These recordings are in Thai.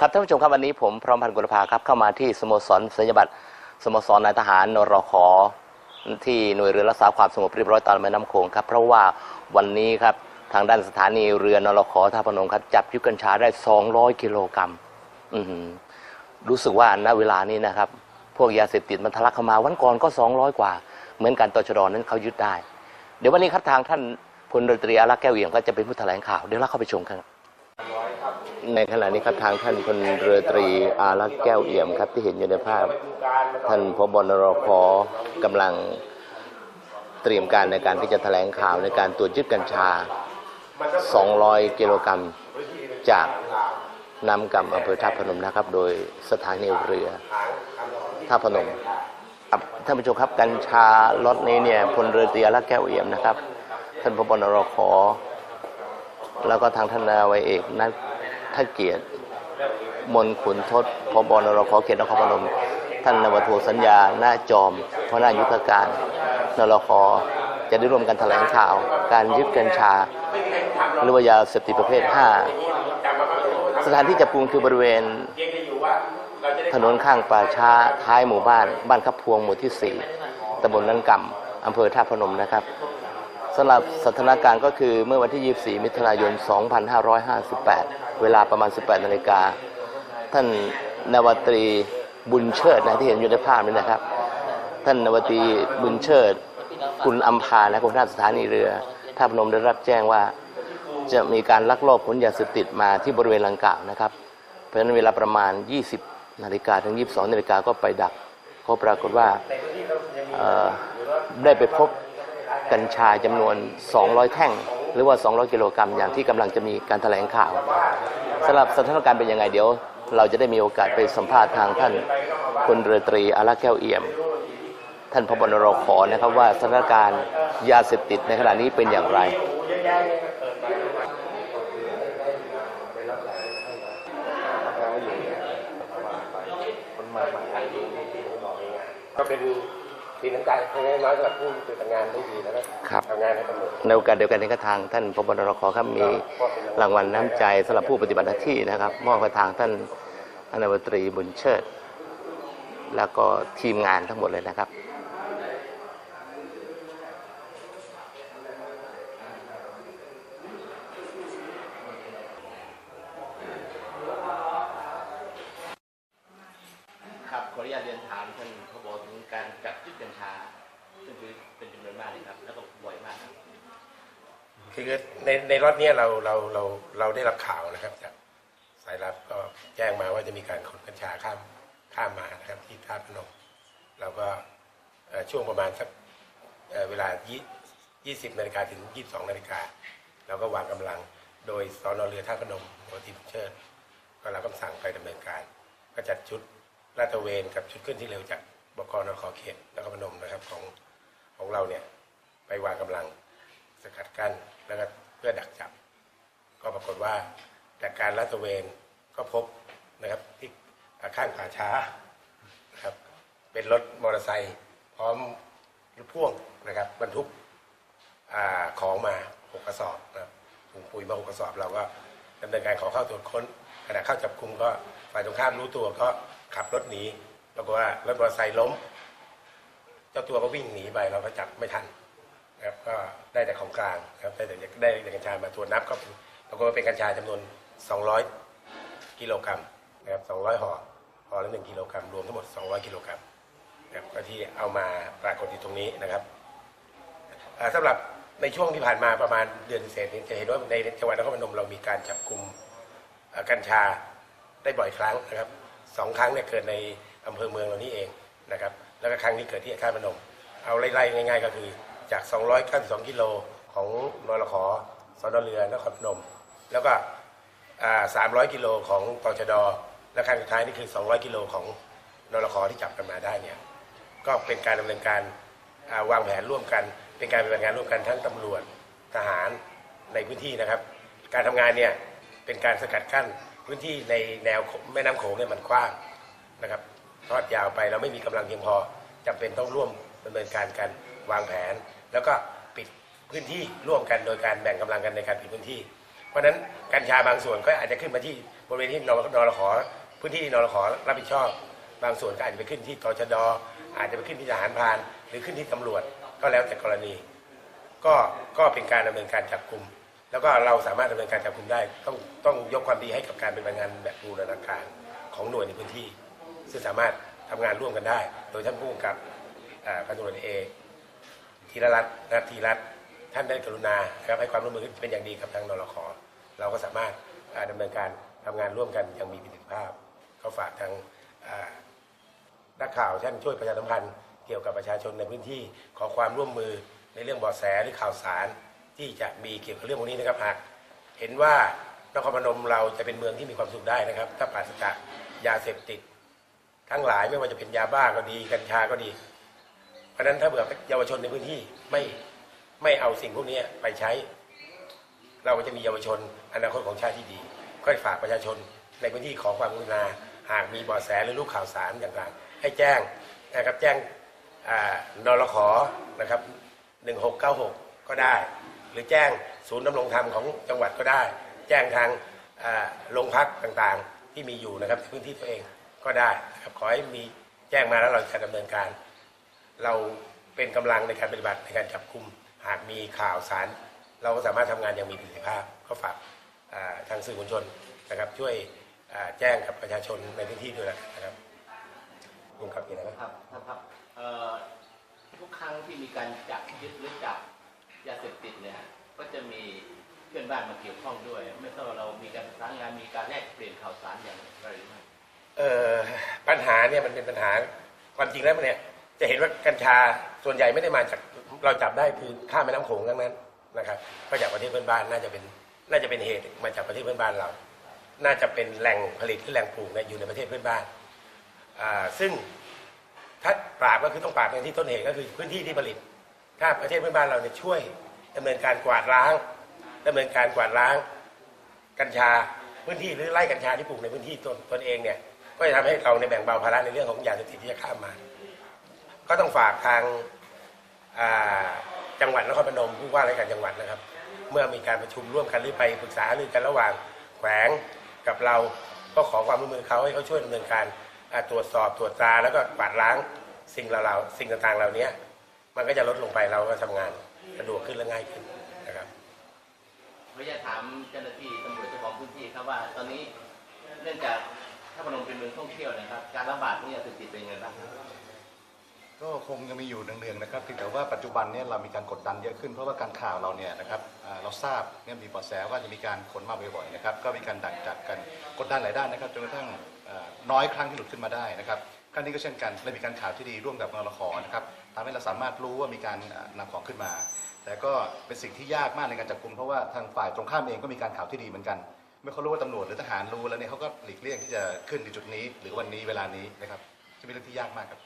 ครับท่านผู้ชมครับวันนี้ผมพร้อมพันธ์กุลภาครับเข้ามาที่สโมสรสัญญบัตรสโมสรนายทหารนรขที่หน่วยเรือรักษาความสงบเรียบร้อยตามแม่น้ำโขงครับเพราะว่าวันนี้ครับทางด้านสถานีเรือนรขท่าพนมครับจับยึดกัญชาได้ 200 กิโลกรัมอื้อหือรู้สึกว่าณเวลานี้นะครับ พวกยาเสพติดมันทะลักเข้ามาวันก่อนก็ 200 กว่า เหมือนกันตชดนั้นเขายึดได้ เดี๋ยววันนี้ครับทางท่านพลตรีอารักษ์แก้วเอี่ยมก็จะเป็นผู้แถลงข่าวเดี๋ยวเราเข้าไปชมกัน ในขณะนี้ครับทางท่านพลเรือตรีอารักษ์แก้วเอี่ยมครับที่เห็นอยู่ในภาพ ท่านพบนรพกำลังเตรียมการในการที่จะแถลงข่าวในการตรวจยึดกัญชา 200 กิโลกรัมจากน้ำกำอำเภอท่าพนมนะครับ โดยสถานีเรือท่าพนมครับท่านผู้ชมครับกัญชาล็อตนี้เนี่ยพลเรือตรีอารักษ์แก้วเอี่ยมนะครับ ท่านพบนรพแล้วก็ทางท่านนาวาเอกนั ทเกียรติมนขุนทศพบนรขอเขตนครพนม ท่านนวโทสัญญา หน้าจอมหัวหน้ายุทธการนรขอจะได้ร่วมกันแถลงข่าว การยึดกัญชาหรือว่ายาเสพติดประเภท 5 สถานที่จับกุมคือบริเวณ ถนนข้างป่าช้าท้ายหมู่บ้าน บ้านขับพวงหมู่ที่ 4ตำบลนันกำอำเภอท่าพนมนะครับสำหรับสถานการณ์ก็คือเมื่อวันที่ 24 มิถุนายน 2558 เวลาประมาณ 18นาฬิกาท่านนวตรีบุญเชิดนะที่เห็นอยู่ในภาพนี้นะครับ ท่านนวตรีบุญเชิด คุณอัมพานะหัวหน้าสถานีเรือท่าพนมได้รับแจ้งว่าจะมีการลักลอบขนยาเสพติดมาที่บริเวณลังกล่าวนะครับ เพราะฉะนั้นเวลาประมาณ 20 นาฬิกาถึง 22 นาฬิกาก็ไปดักก็ปรากฏว่าได้ไปพบกัญชาจำนวน 200 แท่ง หรือว่า 200 กิโลกรัมอย่างที่กำลังจะมีการแถลงข่าวสำหรับสถานการณ์เป็นยังไงเดี๋ยว เราจะได้มีโอกาสไปสัมภาษณ์ทางท่านพลเรือตรีอารักแก้วเอี่ยม ท่านพบนรขอนะครับว่าสถานการณ์ยาเสพติดในขณะนี้เป็นอย่างไรก็เป็น ทีน้ำใจให้น้อยสำหรับผู้ปฏิบัติงานได้ดีแล้วก็ครับทำงานให้ตำรวจในโอกาสเดียวกันนี้ก็ทางท่านพบนรขอครับมีรางวัลน้ำใจสำหรับผู้ปฏิบัติหน้าที่นะครับ มอบไปทางท่านอนาวตรีบุญเชิด แล้วก็ทีมงานทั้งหมดเลยนะครับ ขออนุญาตเรียนถามท่านพบถึงการจับยึดกัญชาซึ่งเป็นจำนวนมากเลยครับ แล้วก็บ่อยมากครับคือในในรถเนี้เราเราเราเราได้รับข่าวนะครับจากสายลับก็แจ้งมาว่าจะมีการขนกัญชาข้ามข้ามมานะครับที่ท่าพนมเราก็ช่วงประมาณสักเเวลา 20นาฬิกาถึง 22นาฬิกาเราก็วางกำลังโดยสอนอเรือท่าพนมโดยทีมเชิดก็รับคำสั่งไปดำเนินการ ก็จัดชุด ลาดตระเวนกับชุดเคลื่อนที่เร็วจากบกนครเขตนครพนมนะครับของของเราเนี่ยไปวางกำลังสกัดกั้นแล้วก็เพื่อดักจับ ก็ปรากฏว่าจากการลาดตระเวนก็พบนะครับที่ข้างป่าช้านะครับเป็นรถมอเตอร์ไซค์พร้อมรถพ่วงนะครับบรรทุกอของมาหกกระสอบนะครับถุงปุ๋ยมาหกกระสอบเราก็ดำเนินการขอเข้าตรวจค้นขณะเข้าจับคุมก็ฝ่ายตรงข้ามรู้ตัวก็ ขับรถหนีปรากฏว่ารถมอเตอร์ไซค์ล้ม เจ้าตัวก็วิ่งหนีไปเราก็จับไม่ทันนะครับก็ได้แต่ของกลางครับได้แต่ได้แต่กัญชามาตรวจนับก็ปรากฏว่าเป็นกัญชาจำนวน 200 กิโลกรัมนะครับ200ห่อห่อละ1กิโลกรัมรวมทั้งหมด 200 กิโลกรัมนะครับก็ที่เอามาปรากฏอยู่ตรงนี้นะครับอ่าสำหรับในช่วงที่ผ่านมาประมาณเดือนเศษนี้จะเห็นว่าในจังหวัดนครพนมเรามีการจับกลุ่มกัญชาได้บ่อยครั้งนะครับ สองครั้งเนี่ยเกิดในอำเภอเมืองเรานี่เองนะครับแล้วก็ครั้งนี้เกิดที่ท่าพนม เอาไล่ๆง่าย ๆ ก็คือจาก 292กิโลของนรขสนเรือนครพนม แล้วก็ 300 กิโลของตชดและครั้งสุดท้ายนี่คือ 200 กิโลของนรขที่จับกันมาได้เนี่ยก็เป็นการดำเนินการวางแผนร่วมกัน เป็นการปฏิบัติงานร่วมกันทั้งตำรวจทหารในพื้นที่นะครับ การทำงานเนี่ยเป็นการสกัดกั้น พื้นที่ในแนวแม่น้ำโขงเนี่ยมันกว้างนะครับทอดยาวไปเราไม่มีกำลังเพียงพอจำเป็นต้องร่วมดำเนินการกันวางแผน แล้วก็ปิดพื้นที่ร่วมกันโดยการแบ่งกำลังกันในการปิดพื้นที่ เพราะฉะนั้นกัญชาบางส่วนก็อาจจะขึ้นมาที่บริเวณที่นนรขอพื้นที่นรขอรับผิดชอบบางส่วนก็อาจจะไปขึ้นที่ตชดอาจจะไปขึ้นที่ทหารพาน หรือขึ้นที่ตำรวจก็แล้วแต่กรณี ก็ก็เป็นการดำเนินการจับกลุ่ม แล้วก็เราสามารถดำเนินการจับกลุ่มได้ ต้องต้องยกความดีให้กับการเป็นงานแบบบูรณาการของหน่วยในพื้นที่ ซึ่งสามารถทำงานร่วมกันได้ โดยท่านผู้กำกับพันตำรวจเอกธีรรัตน์นัทธีรัตน์ท่านได้กรุณาครับให้ความร่วมมือเป็นอย่างดีกับทางนรขเราก็สามารถอ่าดำเนินการทำงานร่วมกันอย่างมีประสิทธิภาพก็ฝากทางนักข่าวท่านช่วยประชาสัมพันธ์เกี่ยวกับประชาชนในพื้นที่ขอความร่วมมือในเรื่องเบาะแสหรือข่าวสาร ที่จะมีเกี่ยวกับเรื่องพวกนี้นะครับหากเห็นว่านครพนมเราจะเป็นเมืองที่มีความสุขได้นะครับ ถ้าปราศจากยาเสพติด ทั้งหลายไม่ว่าจะเป็นยาบ้าก็ดีกัญชาก็ดี เพราะฉะนั้นถ้าเผื่อเยาวชนในพื้นที่ไม่ไม่เอาสิ่งพวกนี้ไปใช้ เราก็จะมีเยาวชนอนาคตของชาติที่ดี ก็ฝากประชาชนในพื้นที่ขอความกรุณาหากมีเบาะแสหรือลูกข่าวสารต่างๆให้แจ้งนะครับแจ้งอ่านรขอนะครับ1696 ก็ได้ หรือแจ้งศูนย์ดำรงธรรมของจังหวัดก็ได้ แจ้งทางโรงพักต่างๆ ที่มีอยู่นะครับในพื้นที่ตัวเองก็ได้ครับขอให้มีแจ้งมาแล้วเราจะดำเนินการ เราเป็นกำลังในการปฏิบัติในการจับกุมหากมีข่าวสาร เราก็สามารถทำงานอย่างมีประสิทธิภาพก็ฝากทางสื่อมวลชนนะครับ ช่วยแจ้งกับประชาชนในพื้นที่ด้วยนะครับลุงครับมีอะไรไหมครับครับทุกครั้งที่มีการจับยึดหรือจับ ยาเสพติดเนี่ยก็จะมีเพื่อนบ้านมาเกี่ยวข้องด้วย ไม่ทราบว่าเรามีการประสานงานมีการแลกเปลี่ยนข่าวสารอย่างไรหรือไม่เออปัญหาเนี่ยมันเป็นปัญหาความจริงแล้วเนี่ยจะเห็นว่ากัญชาส่วนใหญ่ไม่ได้มาจากเราจับได้คือข้ามแม่น้ำโขงทั้งนั้นนะครับก็จากประเทศเพื่อนบ้านน่าจะเป็นน่าจะเป็นเหตุมาจากประเทศเพื่อนบ้านเรา น่าจะเป็นแหล่งผลิตหรือแหล่งปลูกเนี่ยอยู่ในประเทศเพื่อนบ้านอ่าซึ่งถ้าปราบก็คือต้องปราบในที่ต้นเหตุก็คือพื้นที่ที่ผลิต ถ้าประเทศเพื่อนบ้านเราเนี่ยช่วยดำเนินการกวาดล้างดำเนินการกวาดล้าง กัญชาพื้นที่หรือไร่กัญชาที่ปลูกในพื้นที่ตนตนเองเนี่ยก็จะทำให้เราในแบ่งเบาภาระในเรื่องของยาเสพติดที่จะข้ามมา ก็ต้องฝากทางจังหวัดนครพนมผู้ว่าราชการจังหวัดนะครับ เมื่อมีการประชุมร่วมกันหรือไปปรึกษาหรือกันระหว่างแขวงกับเราก็ขอความร่วมมือเขาให้เขาช่วยดำเนินการตรวจสอบตรวจตราแล้วก็กวาดล้างสิ่งเราเราสิ่งต่างๆเหล่านี้ มันก็จะลดลงไปเราก็ทำงานสะดวกขึ้นและง่ายขึ้นนะครับขออนุญาตถามเจ้าหน้าที่ตำรวจเจ้าของพื้นที่ครับว่า ตอนนี้เนื่องจากท่าพนมเป็นเมืองท่องเที่ยวนะครับ การระบาดของยาเสพติดเป็นยังไงบ้างครับก็คงยังมีอยู่เนืองๆนะครับเพียงแต่ว่าปัจจุบันเนี่ยเรามีการกดดันเยอะขึ้นเพราะว่าการข่าวเราเนี่ยนะครับอ่าเราทราบเนี่ยมีเบาะแสว่าจะมีการขนมาบ่อยๆนะครับก็มีการดักจับกันกดดันหลายด้านนะครับจนกระทั่งอ่า น้อยครั้งที่หลุดขึ้นมาได้นะครับครั้งนี้ก็เช่นกันและมีการข่าวที่ดีร่วมกับนรขนะครับทำให้เราสามารถรู้ว่ามีการอ่านำของขึ้นมา แต่ก็เป็นสิ่งที่ยากมากในการจับกลุ่มเพราะว่าทางฝ่ายตรงข้ามเองก็มีการข่าวที่ดีเหมือนกันเมื่อเขารู้ว่าตำรวจหรือทหารรู้แล้วเนี่ยเขาก็หลีกเลี่ยงที่จะขึ้นในจุดนี้ หรือวันนี้เวลานี้นะครับจะเป็นเรื่องที่ยากมากครับ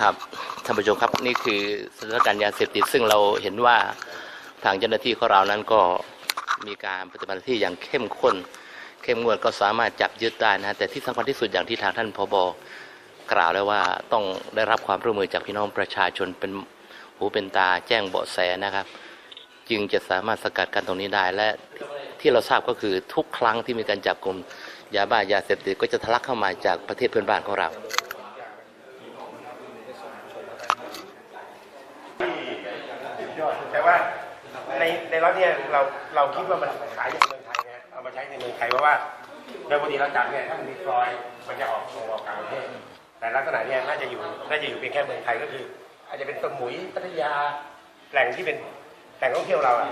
ครับท่านผู้ชมครับนี่คือสถานการณ์ยาเสพติดซึ่งเราเห็นว่าทางเจ้าหน้าที่ของเรานั้นก็ มีการปฏิบัติหน้าที่อย่างเข้มข้น เข้มงวดก็สามารถจับยึดได้นะแต่ที่สำคัญที่สุดอย่างที่ทางท่านพบกล่าวแล้วว่าต้องได้รับความร่วมมือจากพี่น้องประชาชนเป็นหูเป็นตาแจ้งเบาะแสนะครับ จึงจะสามารถสกัดกันตรงนี้ได้และที่เราทราบก็คือทุกครั้งที่มีการจับกลุ่มยาบ้ายาเสพติดก็จะทะลักเข้ามาจากประเทศเพื่อนบ้านของเราแต่ว่า ในในรถเนี่ยเราเราคิดว่ามันขายในเมืองไทยนะเอามาใช้ในเมืองไทยเพราะว่าโดยปกติเราจับเนี่ยถ้ามันมีฟลอยด์มันจะออกส่งออกต่างประเทศแต่ลักษณะเนี่ยน่าจะอยู่น่าจะอยู่เพียงแค่เมืองไทยก็คือ อาจจะเป็นสมุยพัทยาแหล่งที่เป็นแหล่งท่องเที่ยวเราอะ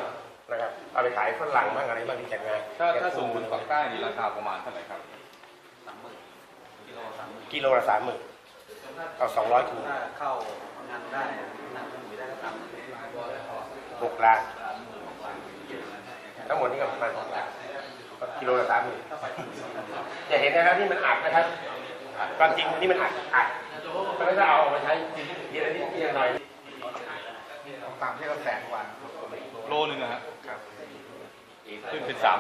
นะครับเอาไปขายฝรั่งบ้างอะไรบ้างที่จัดงานถ้าถ้าสูงบนฝั่งใต้นี่ราคาประมาณเท่าไหร่ครับกิโลละสามหมื่นเอาสองร้อยคูณถ้าเข้างานได้นั่งสมุยได้ก็ทำหกล้าน ทั้งหมดนี่ก็ประมาณกิโลละสามหมื่นจะเห็นนะครับนี่มันอัดนะครับความจริงนี่มันอัดอัดมันก็จะเอาออกมาใช้ทีละนิดทีละหน่อยตามที่เราแสงวันโลนึงนะฮะขึ้นเป็นสาม